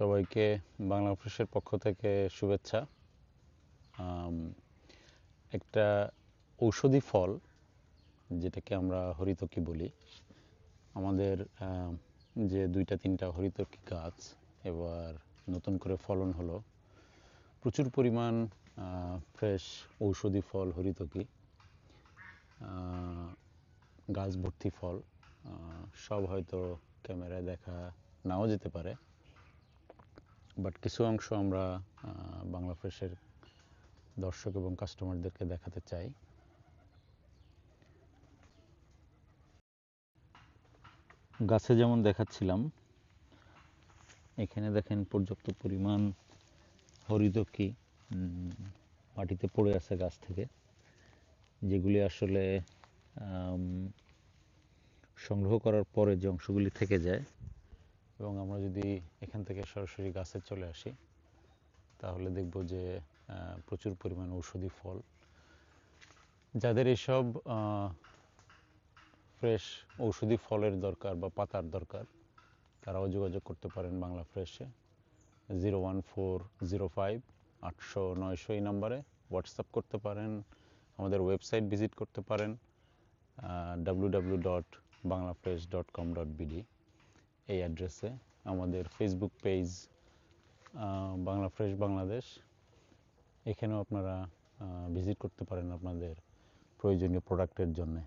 সবাইকে বাংলা ফ্রেশের পক্ষ থেকে শুভেচ্ছা। একটা ঔষধি ফল, যেটাকে আমরা হরিতকি বলি। আমাদের যে দুইটা তিনটা হরিতকি গাছ এবার নতুন করে ফলন হলো, প্রচুর পরিমাণ ফ্রেশ ঔষধি ফল, হরিতকি গাছ ভর্তি ফল সব হয়তো ক্যামেরায় দেখা নাও যেতে পারে। বাট কিছু অংশ আমরা আহ, বাংলা ফ্রেশের দর্শক এবং কাস্টমারদেরকে দেখাতে চাই। গাছে যেমন দেখাচ্ছিলাম এখানে দেখেন পর্যাপ্ত পরিমাণ হরিতকি উম, মাটিতে পড়ে আছে গাছ থেকে যেগুলি আসলে সংগ্রহ করার পরে যে অংশগুলি থেকে যায় এবং আমরা যদি এখান থেকে সরাসরি গাছে চলে আসি, তাহলে দেখব যে প্রচুর পরিমাণ ঔষধি ফল। যাদের এসব ফ্রেশ ঔষধি ফলের দরকার বা পাতার দরকার, তারাও যোগাযোগ করতে পারেন Bangla ফ্রেশে। Zero one four zero five আটশো নয়শো এই নাম্বারে হোয়াটসঅ্যাপ করতে পারেন, আমাদের ওয়েবসাইট ভিজিট করতে পারেন W W dot Bangla fresh dot com dot BD. এই অ্যাড্রেসে, আমাদের Facebook page Bangla fresh Bangladesh এখানেও আপনারা ভিজিট করতে পারেন আপনাদের প্রয়োজনীয় প্রোডাক্টের জন্যে।